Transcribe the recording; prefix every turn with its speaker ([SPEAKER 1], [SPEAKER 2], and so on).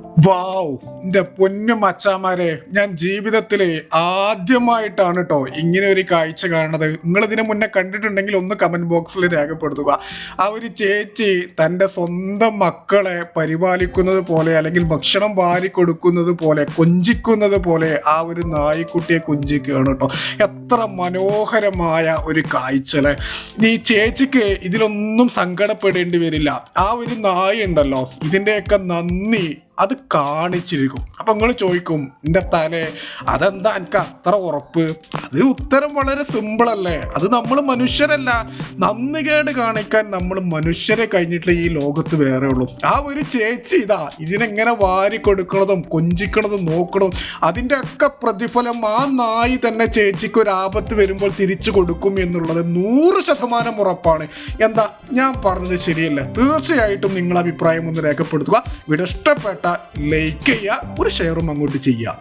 [SPEAKER 1] വാവ് എന്റെ പൊന്നു മച്ചാമാരെ ഞാൻ ജീവിതത്തിലെ ആദ്യമായിട്ടാണ് കേട്ടോ ഇങ്ങനെ ഒരു കാഴ്ച കാണുന്നത്. നിങ്ങൾ ഇതിനു മുന്നേ കണ്ടിട്ടുണ്ടെങ്കിൽ ഒന്ന് കമന്റ് ബോക്സിൽ രേഖപ്പെടുത്തുക. ആ ഒരു ചേച്ചി തന്റെ സ്വന്തം മക്കളെ പരിപാലിക്കുന്നത് പോലെ അല്ലെങ്കിൽ ഭക്ഷണം വാരി കൊടുക്കുന്നത് പോലെ കൊഞ്ചിക്കുന്നത് പോലെ ആ ഒരു നായ്ക്കുട്ടിയെ കൊഞ്ചിക്കുകയാണ് കേട്ടോ എത്ര മനോഹരമായ ഒരു കാഴ്ച അല്ലേ? ഈ ചേച്ചിക്ക് ഇതിലൊന്നും സങ്കടപ്പെടേണ്ടി വരില്ല. ആ ഒരു നായ ഉണ്ടല്ലോ ഇതിന്റെയൊക്കെ നന്ദി അത് കാണിച്ചിരിക്കും. അപ്പൊ നിങ്ങൾ ചോദിക്കും എന്റെ തലേ അതെന്താ എനിക്ക് അത്ര ഉറപ്പ്? അത് ഉത്തരം വളരെ സിമ്പിൾ അല്ലേ? അത് നമ്മൾ മനുഷ്യരല്ല. നന്ദികേട് കാണിക്കാൻ നമ്മൾ മനുഷ്യരെ കഴിഞ്ഞിട്ട് ഈ ലോകത്ത് വേറെ ഉള്ളൂ. ആ ഒരു ചേച്ചി ഇതാ ഇതിനെങ്ങനെ വാരി കൊടുക്കണതും കൊഞ്ചിക്കണതും നോക്കണതും അതിന്റെ ഒക്കെ പ്രതിഫലം ആ നായി തന്നെ ചേച്ചിക്ക് ഒരു ആപത്ത് വരുമ്പോൾ തിരിച്ചു കൊടുക്കും എന്നുള്ളത് നൂറ് ശതമാനം ഉറപ്പാണ്. എന്താ? ഞാൻ പറഞ്ഞത് ശരിയല്ല. തീർച്ചയായിട്ടും നിങ്ങൾ അഭിപ്രായം ഒന്ന് രേഖപ്പെടുത്തുക. വീഡിയോ ഇഷ്ടപ്പെട്ട ലൈക്ക് ചെയ്യുക ഒരു ഷെയറും അങ്ങോട്ട് ചെയ്യുക.